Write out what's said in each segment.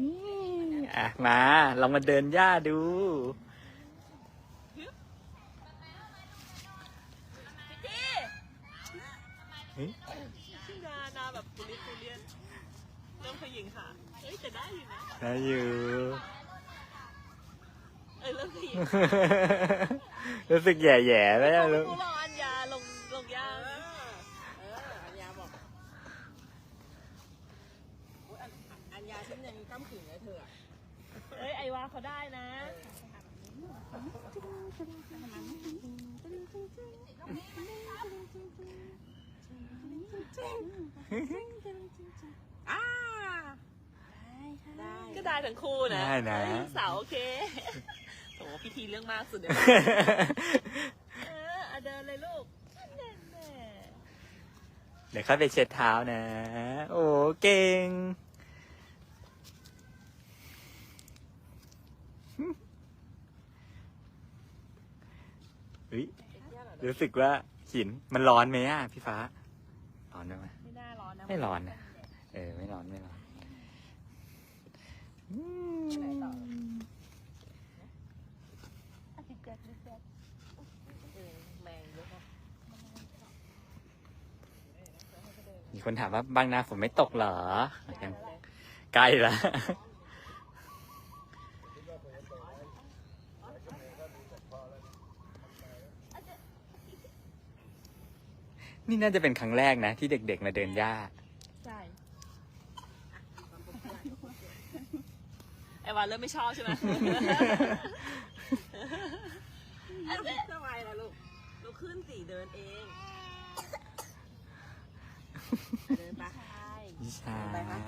นี่อะมาลองมาเดินหญ้าดูเฮ้ยนานาแบบปุริปุเรียนเริ่มขยิงค่ะ เอ้ยแต่ได้อยู่นะ ได้อยู่ เอ้ยเริ่มขยิงรู้สึกแย่ๆแล้วลูก กูรออัญญาลงลงยา เอออัญญาบอกอุ๊ยอัญอัญญาฉันยังก้ามขึ่งเลยเธออะ เอ้ยไอวาเขาได้นะอ่าก็ได้ทั้งคู่นะได้นะ เอ้ยสาวโอเคโอ้พิธีเรื่องมากสุดเลย เอออะเดินเลยลูกเดี๋ยวเข้าไปเช็ดเท้านะ โอ้เก่ง เฮ้ยรู้สึกว่าหินมันร้อนไหมอะพี่ฟ้า ร้อนไหมไม่น่าร้อนนะไม่ร้อนนะเออ ไม่ร้อนไม่ร้อนอืมเออแมงเยอะมากมีคนถามว่าบางนาฝนไม่ตกเหรอ ยังใกล้ละ นี่น่าจะเป็นครั้งแรกนะ ที่เด็กๆมาเดินหญ้าใช่ไอวาเริ่มไม่ชอบใช่ไหม ทำไมล่ะลูกลูกขึ้นสิเดินเอง เดินไปไม่ใช่ไปคะ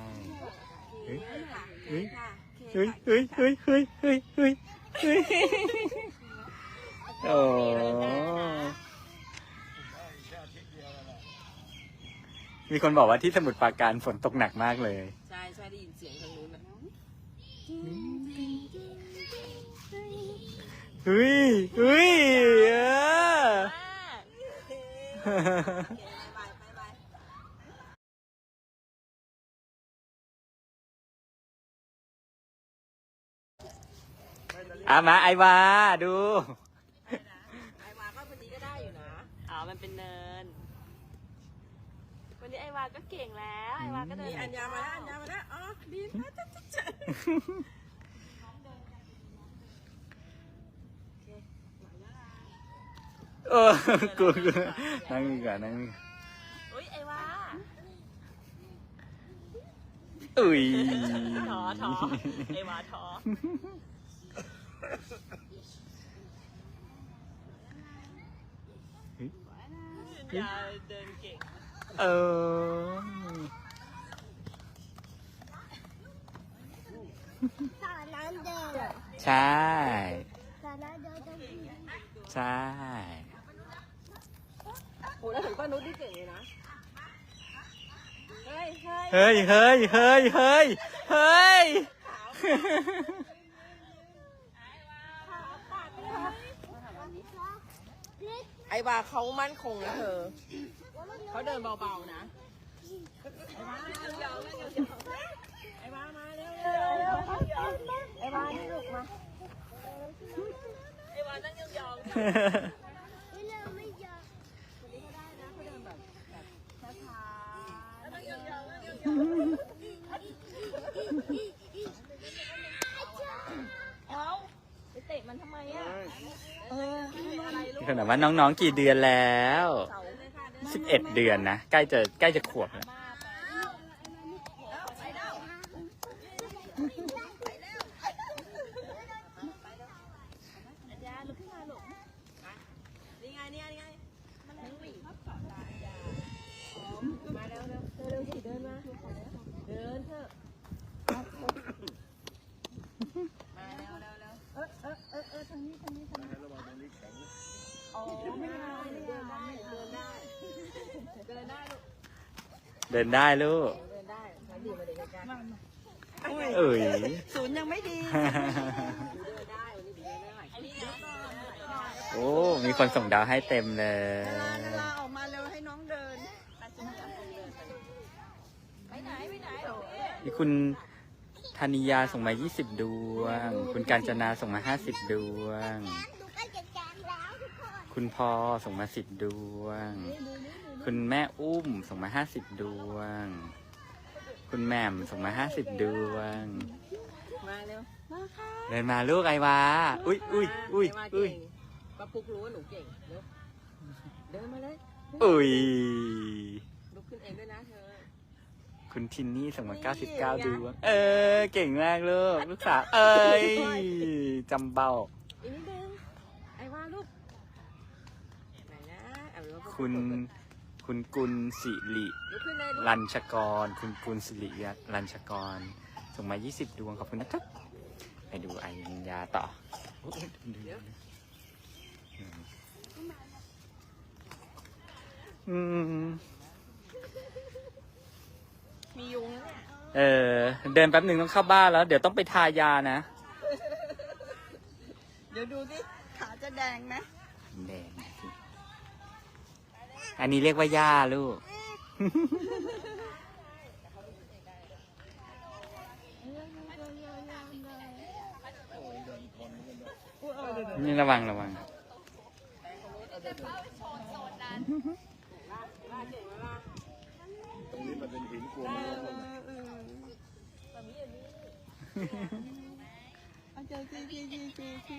เฮ้ยค่ะเฮ้ยค่ะเฮ้ยเฮ้ยเฮ้ยเฮ้ยเฮ้ยเฮ้ยเฮ้ยโอ้ มีคนบอกว่าที่สมุทรปราการฝนตกหนักมากเลย ใช่ใช่ได้ยินเสียงทางนู้นน่ะเฮ้ยเฮ้ยเออโอเคบายบายบายบายอามาไอวาดู ไอ้มาก็พอดีก็ได้อยู่นะอ๋อมันเป็นเนิน วันนี้ไอวาก็เก่งแล้วไอวาก็เดินนี่อัญญามาแล้วอัญญามาแล้วอ๋อดีนะจ๊ะจ๊ะจ๊ะเออกูกูนั่งดีกว่านั่งดีกว่าอุ้ยไอวาอุ้ยท้อท้อไอวาท้ออยาเดิน เก่งเออสาน้ำเดินใช่สาน้ำเดินตรงนี้ใช่โอ้แล้วถึงป้านุชนี่เก่งเลยนะ เฮ้ยเฮ้ยเฮ้ยเฮ้ยเฮ้ยเฮ้ยเฮ้ย ไอ้วาเขามั่นคงนะเธอ เขาเดินเบาๆนะ ไอ้วามาเร็วเร็วไอ้วานี่ลูกมา ไอวานั่งยองๆไม่เลิกไม่ยอมเอาไปเตะมันทำไมอะขนาดว่าน้องๆกี่เดือนแล้ว สิบเอ็ดเดือนนะ ใกล้จะใกล้จะขวบแล้วเออเออเออทางนี้ทางนี้ทางนี้อ๋อไม่ได้ได้เดินได้ ดินได้ลูกเดินได้ลูกเดินได้มาดีมาดีกันเอ้ยศูนย์ยังไม่ดีเดินได้วันนี้เดินได้อันนี้นะโอ้ มีคนส่งดาวให้เต็มเลยดาราออกมาเร็วให้น้องเดินไปไหนไปไหนมีคุณถนิยาส่งมา 20 ดวง คุณการจนาส่งมา 50 ดวง คนคุณพอส่งมา10ดวง คุณแม่อุ้มส่งมา50ดวง คุณแหม่มส่งมา50ดวง มาเร็วมาค่ะเดินมาลูกไอวาอุ้ยอุ้ยอุ้ยไว่าอุ้ยเก่งป้าปุ๊กรู้ว่าหนูเก่งเร็วเดินมาเลยอุ้ยลุกขึ้นเองด้วยนะเธอ คุณทินนี่ส่งมา99ดวง เออ เก่งมากลูก ลูกสาวเอ้ยจำเบา อีกนิดนึงไอ้ว่าลูกไหนนะเอาเร็วป้าปุ๊ก คุณคุณกุลสิริลุกขึ้นเลยลูกรัญชกร คุณกุลสิริรัญชกร ส่งมา 20 ดวงขอบคุณนะครับไปดูไอวิญญาต่อโอ้ยดูดูอืมมียุงนะเนี่ยเออ เดินแป๊บหนึ่งต้องเข้าบ้านแล้ว เดี๋ยวต้องไปทายานะ เดี๋ยวดูสิขาจะแดงไหมแดงนะสิ อันนี้เรียกว่าย่าลูก นี่ระวังระวังเออเอออันเจจีจีจีจีจี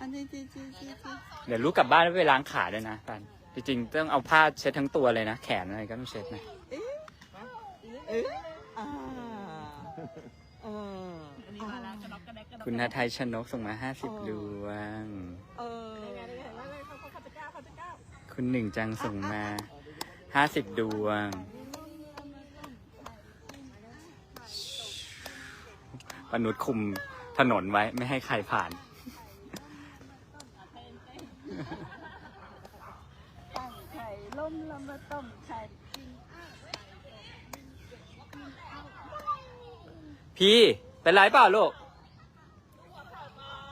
อันจีจีจีจีจีเดี๋ยวลูกกลับบ้านแล้วไปล้างขาด้วยนะปัน จริงๆต้องเอาผ้าเช็ดทั้งตัวเลยนะ แขนอะไรก็ต้องเช็ดนะเอออ่าเออคุณนาไทยชนกส่งมาห้าสิบดวง เออคุณหนึ่งจังส่งมาห้าสิบดวงปนุษย์คุมถนนไว้ไม่ให้ใครผ่าน ล้มล้วมาต้มไข่กินพี่เป็นไรเปล่าลูก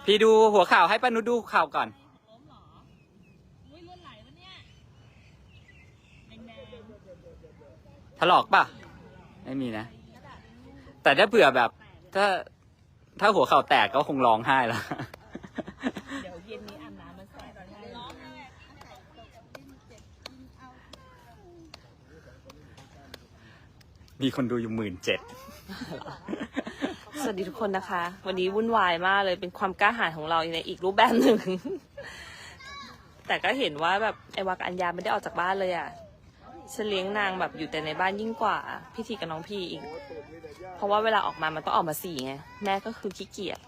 พี่ดูหัวข่าวให้ป้านุชดูข่าวก่อนอุ้ยเลือดไหลวะเนี่ยแดงถลอกป่ะ ไม่มีนะ แต่ถ้าเผื่อแบบ ถ้าถ้าหัวเข่าแตกก็คงร้องไห้แล้ว ๆเดี๋ยวเย็นนี้อาบน้ำมาใส่ตอนนี้ร้องเลย มีคนดูอยู่หมื่นเจ็ด สวัสดีทุกคนนะคะ วันนี้วุ่นวายมากเลยเป็นความกล้าหาญของเราในอีกรูปแบบหนึ่ง แต่ก็เห็นว่าแบบไอวากับอัญญาไม่ได้ออกจากบ้านเลยอะฉันเลี้ยงนางแบบอยู่แต่ในบ้านยิ่งกว่า พี่ทีกับน้องพี่อีก เพราะว่าเวลาออกมามันต้องออกมาสี่ไงแม่ก็คือขี้เกียจ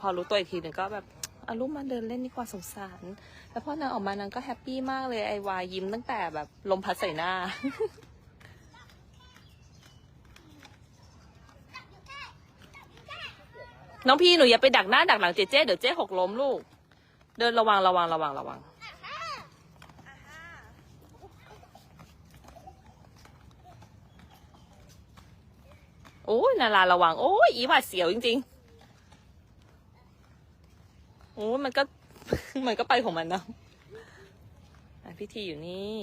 พอรู้ตัวอีกทีหนึ่งก็แบบเอาลูกมาเดินเล่นดีกว่าสงสาร แล้วพอนางออกมานางก็แฮปปี้มากเลยไอวายิ้มตั้งแต่แบบลมพัดใส่หน้า น้องพี่หนูอย่าไปดักหน้าดักหลังเจ๊เจ๊เดี๋ยวเจ๊หกล้มลูก เดินระวังระวังระวังระวัง โอ้ยนาราระวัง โอ้ยอีหวาดเสียวจริงๆ โอ้ยมันก็ มันก็ไปของมันเนาะอะพิธีอยู่นี่